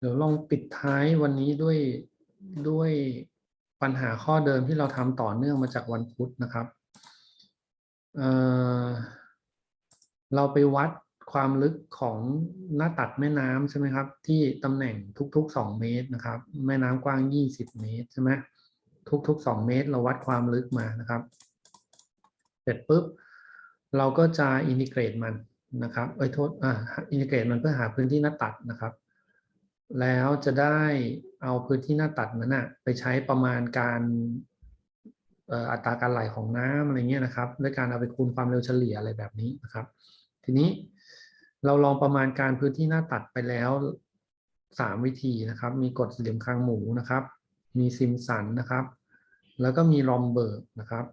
เดี๋ยวลองปิดท้ายวันนี้ด้วยด้วยปัญหาข้อเดิมที่เราทำต่อเนื่องมาจากวันพุธนะครับเอ่อเราไปวัดความลึกของหน้าตัดแม่น้ำใช่ไหมครับ ที่ตำแหน่งทุกๆ 2 เมตรนะครับ แม่น้ำกว้าง 20 เมตรใช่ไหมทุกๆ 2 เมตร เราวัดความลึกมานะครับ เสร็จปุ๊บ เราก็จะอินทิเกรตมันนะครับเอ้ยโทษอ่าอินทิเกรตมันเพื่อหาพื้นที่หน้าตัดนะครับ แล้วจะได้เอาพื้นที่หน้าตัดนั้นนะไปใช้ประมาณการอัตราการไหลของน้ำอะไรเงี้ยนะครับด้วยการเอาไปคูณความเร็วเฉลี่ยอะไรแบบนี้นะครับ ทีนี้เราลองประมาณการพื้นที่หน้าตัดไปแล้วสามวิธีนะครับ มีกฎสี่เหลี่ยมคางหมูนะครับ มีซิมสันนะครับ แล้วก็มีรอมเบิร์กนะครับ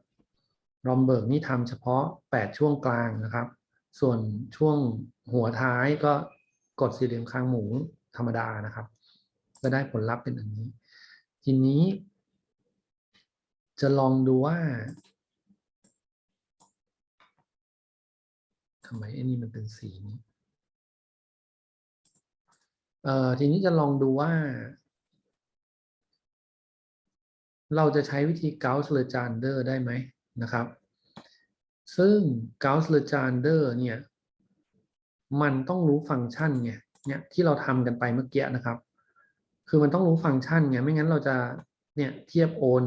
รอมเบิร์กนี่ทำเฉพาะ 8 ช่วงกลางนะครับ ส่วนช่วงหัวท้ายก็กดสี่เหลี่ยมคางหมู ธรรมดานะครับ ก็ได้ผลลัพธ์เป็นอันนี้ ทีนี้ จะลองดูว่าทำไมไอ้นี่มันเป็นสีนี้เอ่อทีนี้จะลองดูว่า เราจะใช้วิธีเกาส์เลจานเดอร์ได้ไหมนะครับ ซึ่งเกาส์เลจานเดอร์เนี่ย มันต้องรู้ฟังก์ชันไง เนี่ยที่เราทำกันไปเมื่อกี้นะครับ คือมันต้องรู้ฟังก์ชันไงไม่งั้นเราจะเนี่ยเทียบโอน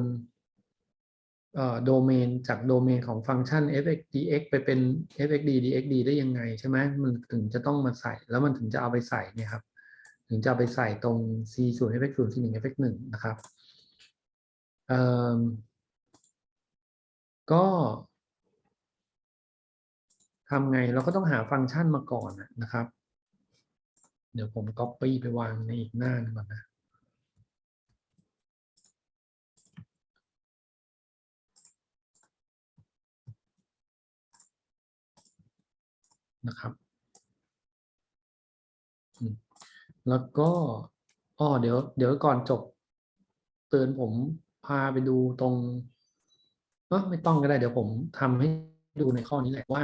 เอ่อโดเมนจากโดเมนของฟังก์ชัน fxdx ไปเป็น f(x_d) dxd ได้ยังไงใช่ไหมมันถึงจะต้องมาใส่ แล้วมันถึงจะเอาไปใส่เนี่ยครับ ถึงจะเอาไปใส่ตรง c 0 f(x 0 c 1 f(x 1นะครับเอ่อก็ทำไงเราก็ต้องหาฟังก์ชันมาก่อนนะครับ เดี๋ยวผม copy ไปวางในอีกหน้าหนึงก่อนนะนะครับแล้วก็อ้อเดี๋ยว เดี๋ยวก่อนจบ เตือนผมพาไปดูตรงเออไม่ต้องก็ได้ เดี๋ยวผมทำให้ดูในข้อนี้แหละว่า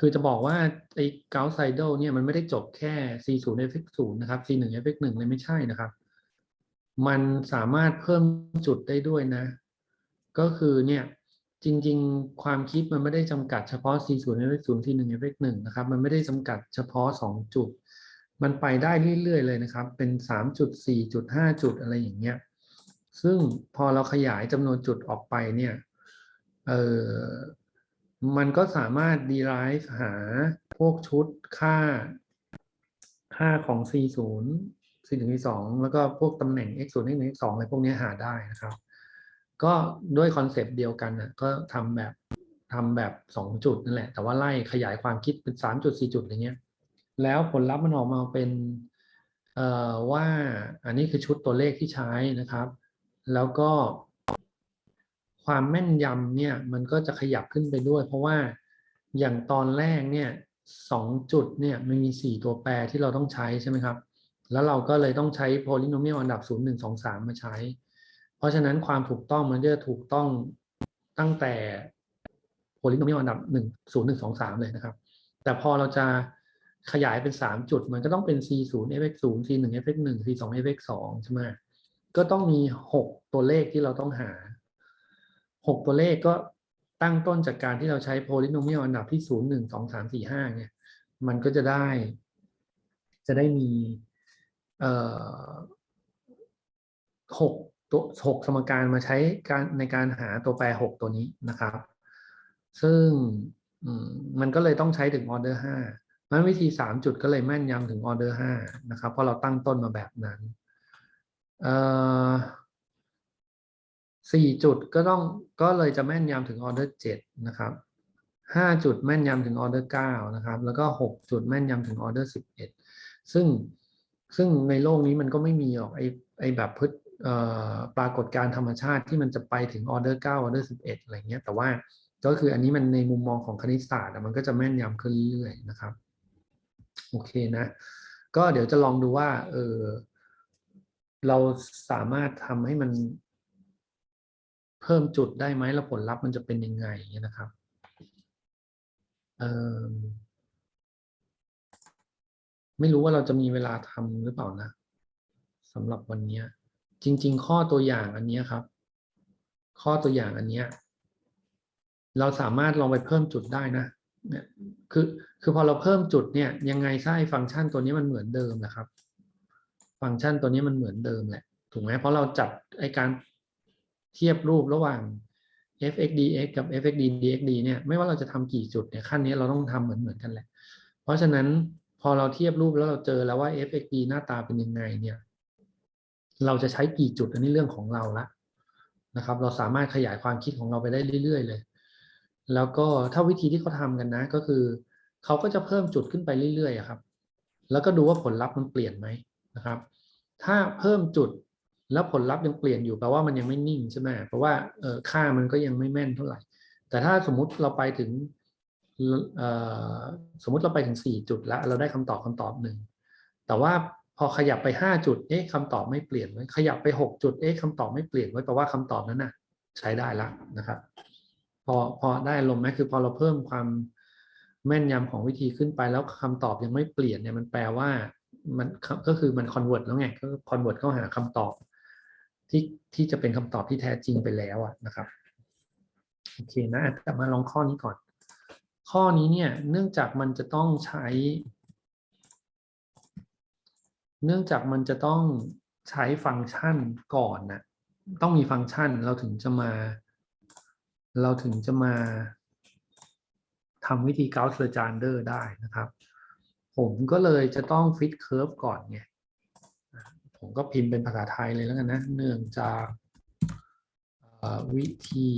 คือจะบอกว่าไอ้เกาไซเดลเนี่ยมันไม่ได้จบแค่ c 0 f x 0 นะครับ c 1 f x 1 เลยไม่ใช่นะครับ มันสามารถเพิ่มจุดได้ด้วยนะ ก็คือเนี่ยจริง ๆ ความคิดมันไม่ได้จำกัดเฉพาะ c 0 f x 0 c 1 f x 1 นะครับ มันไม่ได้จำกัดเฉพาะ 2 จุด มันไปได้เรื่อย ๆ เลยนะครับ เป็น 3 จุด 4 จุด 5 จุดอะไรอย่างเงี้ย ซึ่งพอเราขยายจำนวนจุดออกไปเนี่ย เออ มันก็สามารถ derive หาพวกชุดค่า ค่าของ c 0 c 1 c 2แล้วก็พวกตำแหน่ง x 0 x 1 x 2อะไรพวกนี้หาได้นะครับ ก็ด้วยคอนเซปต์เดียวกันนะก็ทำแบบทำแบบ 2 จุดนั่นแหละ แต่ว่าไล่ขยายความคิดเป็น 3 จุด 4 จุดอะไรเงี้ย แล้วผลลัพธ์มันออกมาเป็นเอ่อว่าอันนี้คือชุดตัวเลขที่ใช้นะครับ แล้วก็ ความแม่นยำเนี่ยมันก็จะขยับขึ้นไปด้วย เพราะว่าอย่างตอนแรกเนี่ยสองจุดเนี่ยมันมีสี่ตัวแปรที่เราต้องใช้ใช่ไหมครับ แล้วเราก็เลยต้องใช้ polynomial อันดับ0 1 2 3มาใช้ เพราะฉะนั้นความถูกต้องมันจะถูกต้องตั้งแต่ polynomial อันดับ1 0 1 2 3เลยนะครับ แต่พอเราจะขยายเป็น3จุด มันก็ต้องเป็น c 0 fx 0 c 1 fx 1 c 2 fx 2ใช่ไหมก็ต้องมี6ตัวเลขที่เราต้องหา 6 ตัวเลขก็ตั้งต้นจากการที่เราใช้ polynomial อันดับที่ 0 1 2 3 4 5 เนี่ย มันก็จะได้ จะได้มีเอ่อหกตัวหกสมการมาใช้การในการหาตัวแปรหกตัวนี้นะครับ ซึ่งมันก็เลยต้องใช้ถึงออเดอร์ห้านั้นวิธีสามจุดก็เลยแม่นยำถึงออเดอร์ห้านะครับ เพราะเราตั้งต้นมาแบบนั้น เอ่อ สี่จุดก็ต้องก็เลยจะแม่นยำถึงออเดอร์เจ็ดนะครับห้าจุดแม่นยำถึงออเดอร์เก้านะครับ แล้วก็หกจุดแม่นยำถึงออเดอร์สิบเอ็ดซึ่งซึ่งในโลกนี้มันก็ไม่มีหรอกไอไอแบบพฤติปรากฏการธรรมชาติที่มันจะไปถึงออเดอร์เก้าออเดอร์สิบเอ็ดอะไรเงี้ย แต่ว่าก็คืออันนี้มันในมุมมองของคณิตศาสตร์มันก็จะแม่นยำขึ้นเรื่อยๆนะครับ โอเคนะ ก็เดี๋ยวจะลองดูว่าเออเราสามารถทำให้มัน เพิ่มจุดได้ไหมแล้วผลลัพธ์มันจะเป็นยังไงนะครับเออไม่รู้ว่าเราจะมีเวลาทำหรือเปล่านะสำหรับวันเนี้ยจริง ๆ ข้อตัวอย่างอันเนี้ยครับ ข้อตัวอย่างอันเนี้ยเราสามารถลองไปเพิ่มจุดได้นะเนี่ยคือคือพอเราเพิ่มจุดเนี่ยยังไงถ้าไอ้ฟังก์ชันตัวนี้มันเหมือนเดิมนะครับ ฟังก์ชันตัวนี้มันเหมือนเดิมแหละถูกไหมเพราะเราจับไอการ เทียบรูประหว่าง fxdx กับ fxddxd เนี่ยไม่ว่าเราจะทำกี่จุดเนี่ยขั้นนี้เราต้องทำเหมือนเหมือนกันแหละ เพราะฉะนั้นพอเราเทียบรูปแล้วเราเจอแล้วว่า fxd หน้าตาเป็นยังไงเนี่ยเราจะใช้กี่จุดอันนี้เรื่องของเราละนะครับ เราสามารถขยายความคิดของเราไปได้เรื่อย ๆ เลย แล้วก็ถ้าวิธีที่เขาทำกันนะ ก็คือเขาก็จะเพิ่มจุดขึ้นไปเรื่อยๆครับ แล้วก็ดูว่าผลลัพธ์มันเปลี่ยนไหมนะครับ ถ้าเพิ่มจุด แล้วผลลัพธ์ยังเปลี่ยนอยู่แปลว่ามันยังไม่นิ่งใช่ไหมเพราะว่าค่ามันก็ยังไม่แม่นเท่าไหร่ แต่ถ้าสมมุติเราไปถึงสมมุติเราไปถึงสี่จุดแล้ว เราได้คำตอบคำตอบหนึ่งแต่ว่าพอขยับไปห้าจุดเอ๊ะคำตอบไม่เปลี่ยนไว้ขยับไปหกจุดเอ๊ะคำตอบไม่เปลี่ยนไว้แปลว่าคำตอบนั้นน่ะ ใช้ได้ละนะครับ พอพอได้ลมไหมคือพอเราเพิ่มความแม่นยำของวิธีขึ้นไปแล้วคำตอบยังไม่เปลี่ยนเนี่ยมันแปลว่ามันก็คือมันคอนเวิร์ตแล้วไงก็คอนเวิร์ตเข้าหาคำตอบ ที่ที่จะเป็นคำตอบที่แท้จริงไปแล้วอะนะครับโอเคนะแต่มาลองข้อนี้ก่อน ข้อนี้เนี่ยเนื่องจากมันจะต้องใช้ เนื่องจากมันจะต้องใช้ฟังก์ชันก่อนนะต้องมีฟังก์ชันเราถึงจะมา เราถึงจะมาทำวิธีเกาส์เลจานเดอร์ได้นะครับ ผมก็เลยจะต้องฟิตเคอร์ฟก่อนไง ผมก็พิมพ์เป็นภาษาไทยเลยแล้วกันนะเนื่องจากวิธี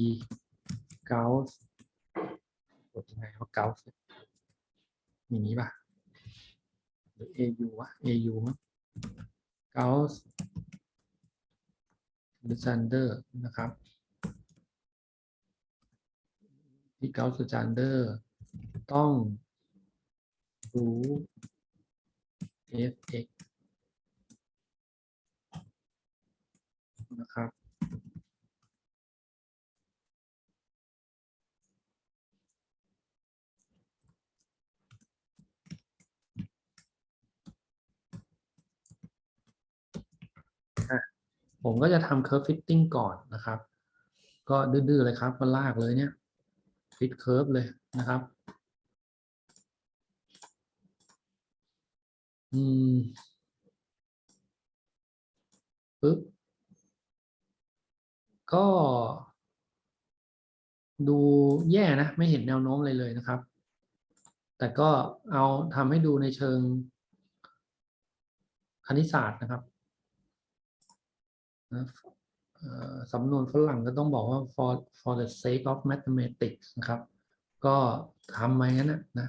เกาส์กดยังไงว่าเกาส์อย่างนี้ป่ะหรือ AU วะ AU มั้งเกาส์เลจานเดอร์นะครับที่เกาส์จานเดอร์ต้องรู้ fx นะครับผมก็จะทำ curve fitting ก่อนนะครับ ก็ดื้อๆเลยครับก็ลากเลยเนี่ย fit curve เลยนะครับ อืมปึ๊บ ก็ดูแย่นะ ไม่เห็นแนวโน้มเลยเลยนะครับ แต่ก็เอาทำให้ดูในเชิงคณิตศาสตร์นะครับนะสำนวนฝรั่งก็ต้องบอกว่า for for the sake of mathematics นะครับ ก็ทำมาอย่างนั้นนะนะ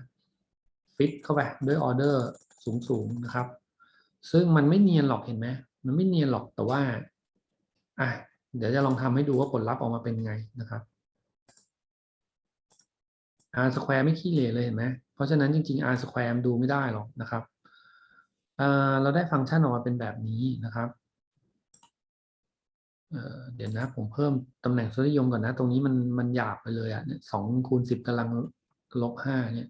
ฟิตเข้าไปด้วยออเดอร์สูงๆนะครับ ซึ่งมันไม่เนียนหรอกเห็นไหมมันไม่เนียนหรอกแต่ว่าอะ เดี๋ยวจะลองทำให้ดูว่าผลลัพธ์ออกมาเป็นไงนะครับ r square ไม่ขี้เหร่เลยเห็นไหมเพราะฉะนั้นจริงๆ r square ดูไม่ได้หรอกนะครับเราได้ฟังก์ชันออกมาเป็นแบบนี้นะครับเดี๋ยวนะผมเพิ่มตำแหน่งทศนิยมก่อนนะ ตรงนี้มันมันหยาบไปเลยอะสองคูณสิบกำลังลบห้าเนี่ย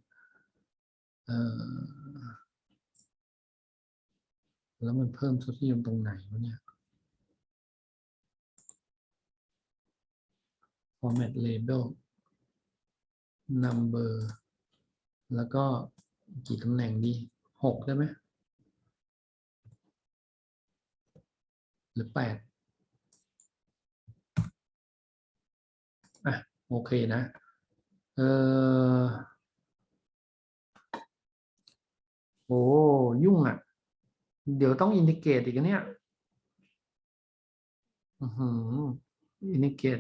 แล้วมันเพิ่มทศนิยมตรงไหนวะเนี่ย format label number แล้วก็กี่ตำแหน่งดีหกได้ไหมหรือแปดอะโอเคนะเออโอ้ยุ่งอะ เดี๋ยวต้องอินทิเกรตอีกเนี่ย อือหืออินทิเกรต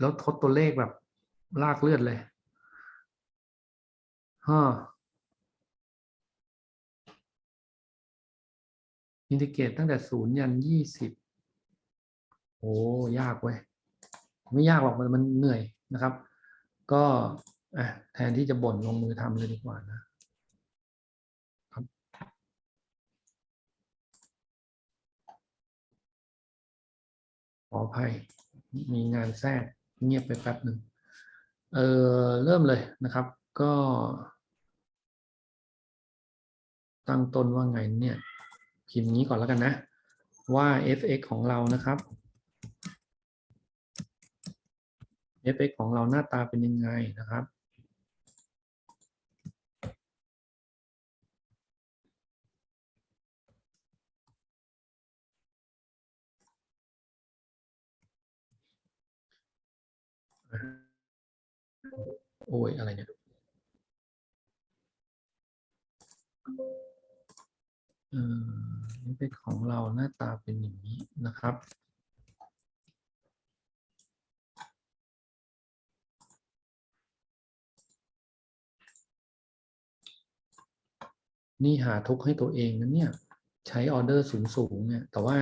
แล้วทดตัวเลขแบบลากเลือดเลยฮะอินทิเกรตตั้งแต่ศูนย์ยันยี่สิบโอ้ยากเว้ย ไม่ยากหรอกมันมันเหนื่อยนะครับ ก็แทนที่จะบ่นลงมือทำเลยดีกว่านะขออภัยมีงานแทรก เงียบไปแป๊บหนึ่งเออเริ่มเลยนะครับ ก็ ตั้งต้นว่าไงเนี่ยพิมพ์นี้ก่อนแล้วกันนะ ว่า f(x) ของเรานะครับ f(x) ของเราหน้าตาเป็นยังไงนะครับ โอ้ยอะไรเนี่ยเออนี่เป็นของเราหน้าตาเป็นอย่างนี้นะครับ นี่หาทุกข์ให้ตัวเองนะเนี่ย ใช้ออเดอร์สูงสูงๆเนี่ย แต่ว่า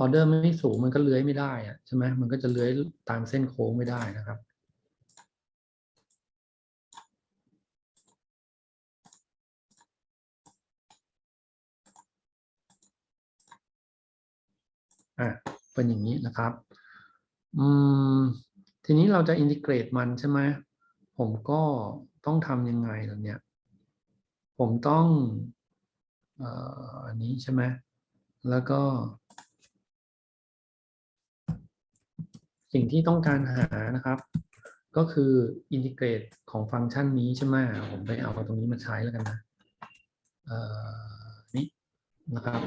ออเดอร์ไม่สูงมันก็เลื้อยไม่ได้อะใช่ไหมมันก็จะเลื้อยตามเส้นโค้งไม่ได้นะครับอะเป็นอย่างนี้นะครับอืมทีนี้เราจะอินทิเกรตมันใช่ไหมผมก็ต้องทำยังไงล่ะเนี่ย ผมต้องอออันนี้ใช่ไหมแล้วก็ สิ่งที่ต้องการหานะครับ ก็คืออินทิเกรตของฟังก์ชันนี้ใช่ไหมผมไปเอาตรงนี้มาใช้แล้วกันนะนี่นะครับ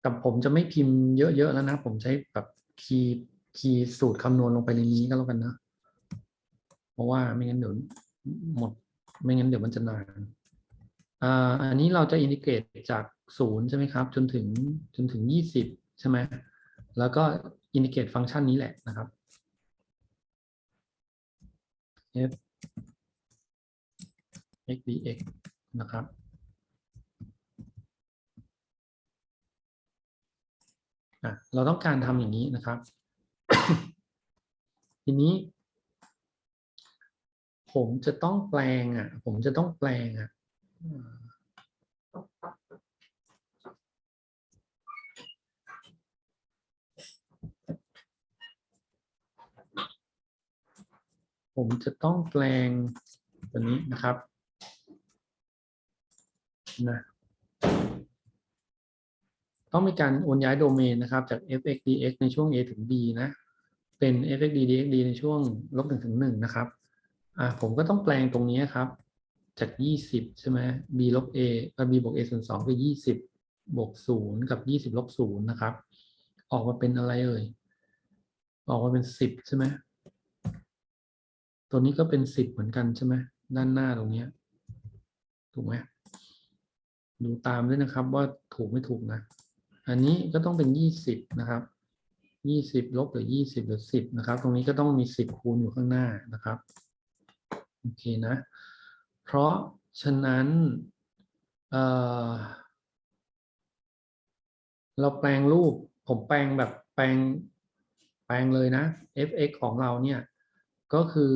แต่ผมจะไม่พิมพ์เยอะๆแล้วนะ ผมใช้แบบคีย์คีย์สูตรคำนวณลงไปในนี้ก็แล้วกันนะ เพราะว่าไม่งั้นเดี๋ยวหมด ไม่งั้นเดี๋ยวมันจะนาน อันนี้เราจะอินทิเกรตจากศูนย์ใช่ไหมครับ จนถึงจนถึงยี่สิบใช่ไหมแล้วก็อินทิเกรตฟังก์ชันนี้แหละนะครับ f x dx นะครับ เราต้องการทำอย่างนี้นะครับ ทีนี้ ผมจะต้องแปลงอะ ผมจะต้องแปลงอะ ผมจะต้องแปลงตัวนี้นะครับนะต้องมีการโอนย้ายโดเมนนะครับ จาก fx dx ในช่วง a ถึง b นะ เป็น fx d dx d ในช่วงลบหนึ่งถึงหนึ่งนะครับ อ่าผมก็ต้องแปลงตรงนี้ครับ จากยี่สิบใช่ไหม b ลบ a เอ่อ b บวก a ส่วนสองคือยี่สิบวกศูนย์กับยี่สิบลบศูนะครับ ออกมาเป็นอะไรเอ่ย ออกมาเป็นสิบใช่ไหม ตัวนี้ก็เป็นสิบเหมือนกันใช่ไหม ด้านหน้าตรงนี้ถูกไหม ดูตามด้วยนะครับว่าถูกไม่ถูกนะ อันนี้ก็ต้องเป็นยี่สิบนะครับยี่สิบลบหรือยี่สิบหรือสิบนะครับ ตรงนี้ก็ต้องมีสิบคูณอยู่ข้างหน้านะครับ โอเคนะ เพราะฉะนั้นเเราแปลงรูป ผมแปลงแบบแปลงแปลงเลยนะ fx ของเราเนี่ย ก็คือ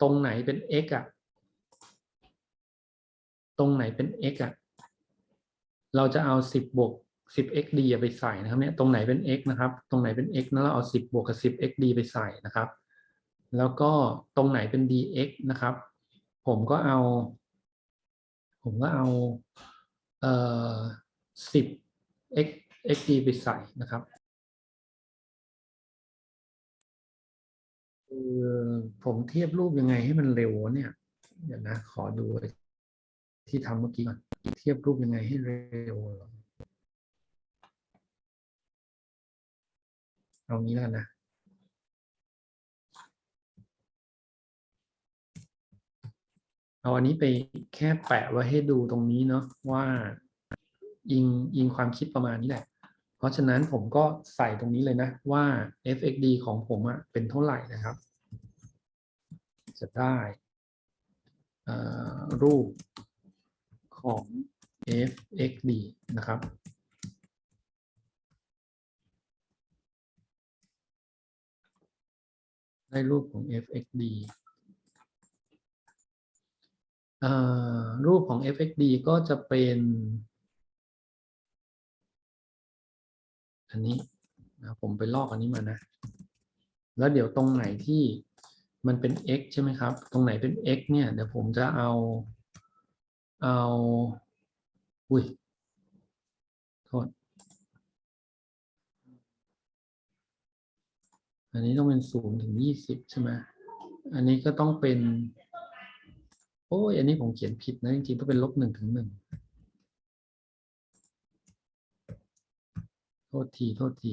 ตรงไหนเป็น x อะตรงไหนเป็น x อะเราจะเอา 10 บวก 10 xd ไปใส่นะครับเนี่ยตรงไหนเป็น x นะครับ ตรงไหนเป็น x นั้นเราเอา 10 บวกกับ 10 xd ไปใส่นะครับ แล้วก็ตรงไหนเป็น dx นะครับ ผมก็เอา ผมก็เอาเอ่อ10 x xd ไปใส่นะครับคือผมเทียบรูปยังไงให้มันเร็วเนี่ย เดี๋ยวนะ ขอดูที่ทำเมื่อกี้ก่อน เทียบรูปยังไงให้เร็วเหรอเอางี้แล้วกันนะ เอาอันนี้ไปแค่แปะไว้ให้ดูตรงนี้เนาะว่าอิงอิงความคิดประมาณนี้แหละ เพราะฉะนั้นผมก็ใส่ตรงนี้เลยนะว่า fxd ของผมอะเป็นเท่าไหร่นะครับ จะได้อ่อรูปของ fxd นะครับได้รูปของ fxd รูปของ fxd ก็จะเป็น อันนี้นะผมไปลอกอันนี้มานะ แล้วเดี๋ยวตรงไหนที่มันเป็น x ใช่ไหมครับ ตรงไหนเป็น x เนี่ย เดี๋ยวผมจะเอา เอา อุ้ย โทษ อันนี้ต้องเป็นศูนย์ถึงยี่สิบใช่ไหม อันนี้ก็ต้องเป็น โอ้ยอันนี้ผมเขียนผิดนะจริงๆต้องเป็นลบหนึ่งถึงหนึ่งโทษที โทษที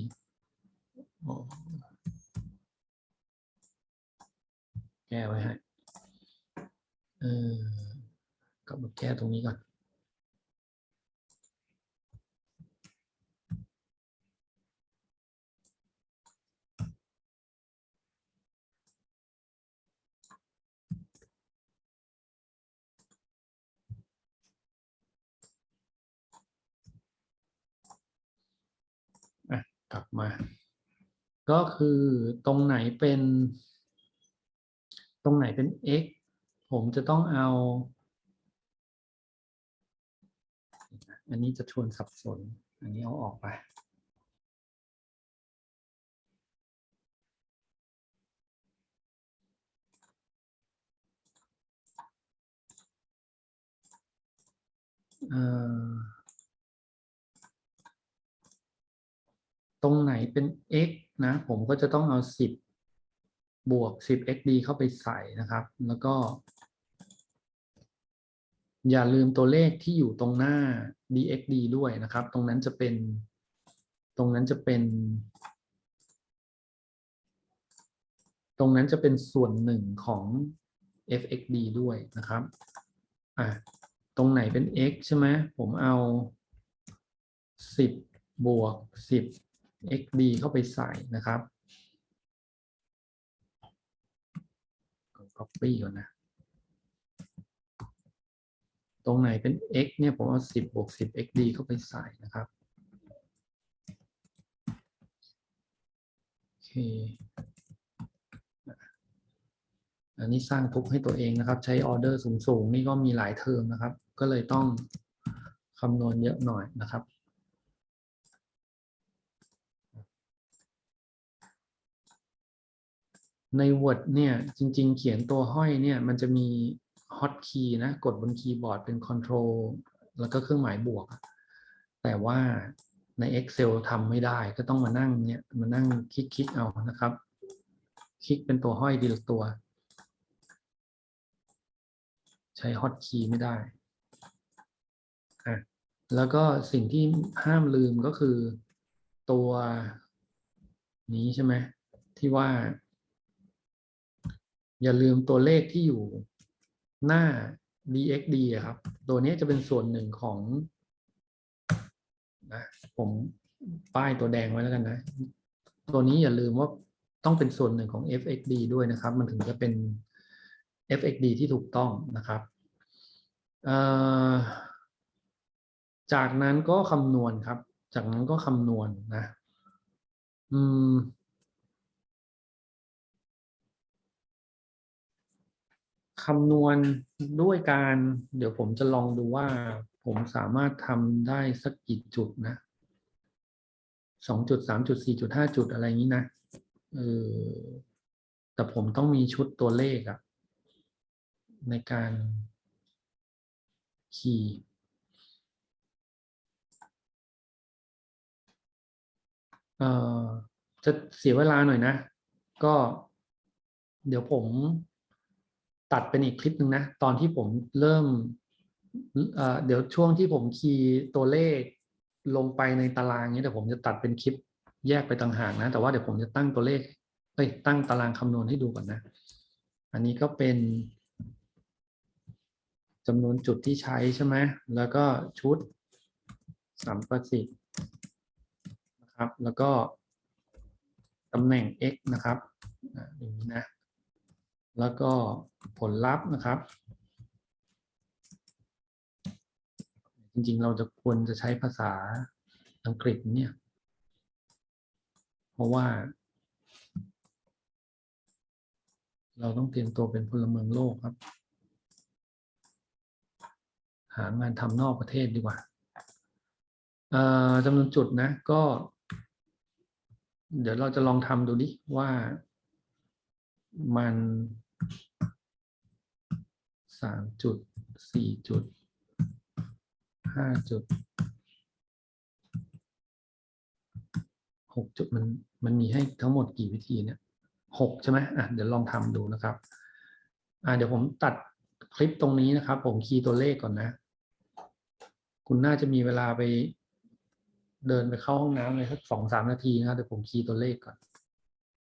แก้ไว้ให้เออกลับมาแก้ตรงนี้ก่อน อะก ลับมา ก็คือตรงไหนเป็น ตรงไหนเป็น x ผมจะต้องเอา อันนี้จะชวนสับสน อันนี้เอาออกไป เอ่อ ตรงไหนเป็น x นะ ผมก็จะต้องเอา 10 บวก 10 xd เข้าไปใส่นะครับ แล้วก็ อย่าลืมตัวเลขที่อยู่ตรงหน้า dxd ด้วยนะครับ ตรงนั้นจะเป็น ตรงนั้นจะเป็น ตรงนั้นจะเป็นส่วนหนึ่งของ fxd ด้วยนะครับ อะ ตรงไหนเป็น x ใช่ไหม ผมเอา 10 บวก 10 xd เข้าไปใส่นะครับ copy ก่อนนะ ตรงไหนเป็น x เนี่ยผมเอา10บวก10 xd เข้าไปใส่นะครับโอเคอันนี้สร้างทุกให้ตัวเองนะครับ ใช้ออเดอร์สูงๆ นี่ก็มีหลายเทอมนะครับ ก็เลยต้องคำนวณเยอะหน่อยนะครับ ใน Word เนี่ยจริง ๆ เขียนตัวห้อยเนี่ยมันจะมี Hotkey นะกดบนคีย์บอร์ดเป็น Control แล้วก็เครื่องหมายบวก แต่ว่าใน Excel ทำไม่ได้ก็ต้องมานั่งเนี่ยมานั่งคลิกๆเอานะครับ คลิกเป็นตัวห้อยดีละตัว ใช้ Hotkey ไม่ได้อะแล้วก็สิ่งที่ห้ามลืมก็คือตัวนี้ใช่ไหมที่ว่า อย่าลืมตัวเลขที่อยู่หน้า dxd ครับ ตัวนี้จะเป็นส่วนหนึ่งของนะผมป้ายตัวแดงไว้แล้วกันนะ ตัวนี้อย่าลืมว่าต้องเป็นส่วนหนึ่งของ fxd ด้วยนะครับ มันถึงจะเป็น fxd ที่ถูกต้องนะครับ จากนั้นก็คำนวณครับ จากนั้นก็คำนวณนะ อืม คำนวณด้วยการ เดี๋ยวผมจะลองดูว่าผมสามารถทำได้สักกี่จุดนะสองจุดสามจุดสี่จุดห้าจุดอะไรอย่างนี้นะเออแต่ผมต้องมีชุดตัวเลขอะในการคีย์เอ่อจะเสียเวลาหน่อยนะ ก็เดี๋ยวผม ตัดเป็นอีกคลิปหนึ่งนะ ตอนที่ผมเริ่มเเดี๋ยวช่วงที่ผมคีย์ตัวเลขลงไปในตารางนี้เดี๋ยวผมจะตัดเป็นคลิปแยกไปต่างหากนะ แต่ว่าเดี๋ยวผมจะตั้งตัวเลขเอ้ยตั้งตารางคำนวณให้ดูก่อนนะ อันนี้ก็เป็นจำนวนจุดที่ใช้ใช่ไหมแล้วก็ชุดสัมประสิทธิ์นะครับ แล้วก็ตำแหน่ง x นะครับอย่างนี้นะ แล้วก็ผลลัพธ์นะครับ จริงๆ เราจะควรจะใช้ภาษาอังกฤษเนี่ย เพราะว่า เราต้องเตรียมตัวเป็นพลเมืองโลกครับ หางานทำนอกประเทศดีกว่าจำนวนจุดนะก็ เดี๋ยวเราจะลองทำดูดิว่ามัน สามจุดสี่จุดห้าจุดหกจุดมันมันมีให้ทั้งหมดกี่วิธีเนี่ยหกใช่ไหมอะเดี๋ยวลองทำดูนะครับอ่าเดี๋ยวผมตัดคลิปตรงนี้นะครับ ผมคีย์ตัวเลขก่อนนะ คุณน่าจะมีเวลาไปเดินไปเข้าห้องน้ำเลยสักสองสามนาทีนะเดี๋ยวผมคีย์ตัวเลขก่อน